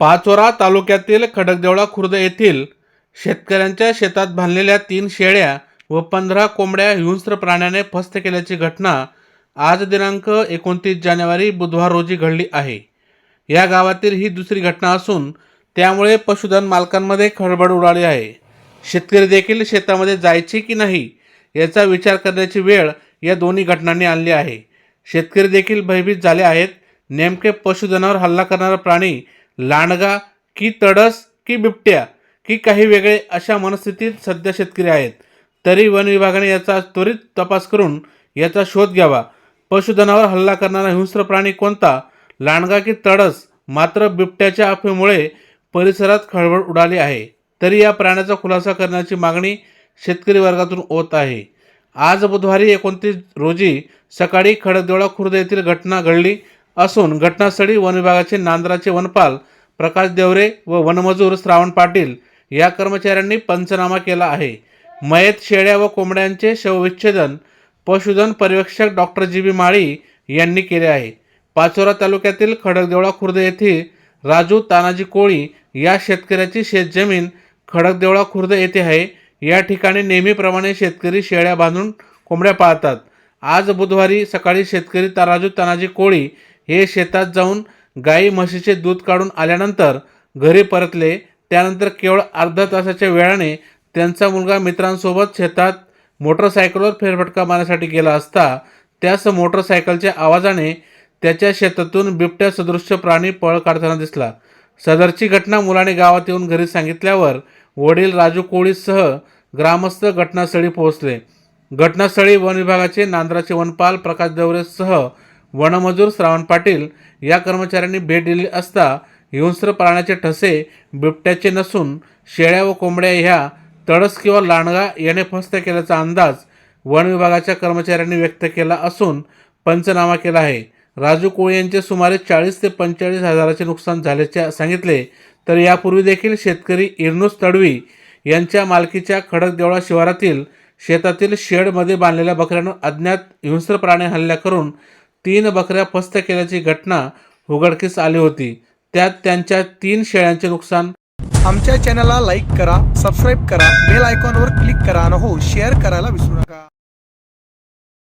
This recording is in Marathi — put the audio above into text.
पाचोरा तालुक्यातील खडकदेवळा खुर्द येथील शेतकऱ्यांच्या शेतात बांधलेल्या तीन शेळ्या व पंधरा कोंबड्या हिंस्त्र प्राण्याने फस्त केल्याची घटना आज दिनांक एकोणतीस जानेवारी बुधवार रोजी घडली आहे. या गावातील ही दुसरी घटना असून त्यामुळे पशुधन मालकांमध्ये खळबळ उडाली आहे. शेतकरी देखील शेतामध्ये जायचे की नाही याचा विचार करण्याची वेळ या दोन्ही घटनांनी आणली आहे. शेतकरी देखील भयभीत झाले आहेत. नेमके पशुधनावर हल्ला करणारा प्राणी लांडगा की तडस की बिबट्या की काही वेगळे अशा मनस्थितीत सध्या शेतकरी आहेत. तरी वन विभागाने याचा त्वरित तपास करून याचा शोध घ्यावा. पशुधनावर हल्ला करणारा हिंस्र प्राणी कोणता? लांडगा की तडस मात्र बिबट्याच्या अफवेमुळे परिसरात खळबळ उडाली आहे. तरी या प्राण्याचा खुलासा करण्याची मागणी शेतकरी वर्गातून होत आहे. आज बुधवारी एकोणतीस रोजी सकाळी खडकदेवळा खुर्द येथील घटना घडली. असून घटनास्थळी वन विभागाचे नांदराचे वनपाल प्रकाश देवरे व वनमजूर श्रावण पाटील या कर्मचाऱ्यांनी पंचनामा केला आहे. मयत शेळ्या व कोंबड्यांचे शवविच्छेदन पशुधन पर्यवेक्षक डॉक्टर जी बी माळी यांनी केले आहे. पाचोरा तालुक्यातील खडकदेवळा खुर्द येथील राजू तानाजी कोळी या शेतकऱ्याची शेतजमीन खडकदेवळा खुर्द येथे आहे. या ठिकाणी नेहमीप्रमाणे शेतकरी शेळ्या बांधून कोंबड्या पाळतात. आज बुधवारी सकाळी शेतकरी ता राजू तानाजी कोळी हे शेतात जाऊन गाई म्हशीचे दूध काढून आल्यानंतर घरी परतले. त्यानंतर केवळ अर्धा तासाच्या वेळाने त्यांचा मुलगा मित्रांसोबत शेतात मोटरसायकलवर फेरफटका मारण्यासाठी गेला असता त्यास मोटरसायकलच्या आवाजाने त्याच्या शेतातून बिबट्या सदृश्य प्राणी पळ काढताना दिसला. सदरची घटना मुलाने गावात येऊन घरी सांगितल्यावर वडील राजू कोळीसह ग्रामस्थ घटनास्थळी पोहोचले. घटनास्थळी वन विभागाचे नांद्राचे वनपाल प्रकाश देवरेसह वनमजूर श्रावण पाटील या कर्मचाऱ्यांनी भेट दिली असता हिंस्र प्राण्याचे ठसे बिबट्याचे नसून शेळ्या व कोंबड्या ह्या तडस किंवा लांडगा याने फस्त केल्याचा अंदाज वन विभागाच्या कर्मचाऱ्यांनी व्यक्त केला असून पंचनामा केला आहे. राजू कोळी यांचे सुमारे चाळीस ते पंचेचाळीस हजाराचे नुकसान झाल्याचे सांगितले तर यापूर्वी देखील शेतकरी इरनुस तडवी यांच्या मालकीच्या खडकदेवळा शिवारातील शेतातील शेडमध्ये बांधलेल्या बकऱ्यांवर अज्ञात हिंस्र प्राणी हल्ला करून तीन बकऱ्या फस्त केल्याची घटना उघडकीस आली होती. त्यात त्यांच्या तीन शेळ्यांचे नुकसान. आमच्या चॅनलला लाईक करा सबस्क्राईब करा बेल आयकॉनवर क्लिक करा आणि हो शेअर करायला विसरू नका.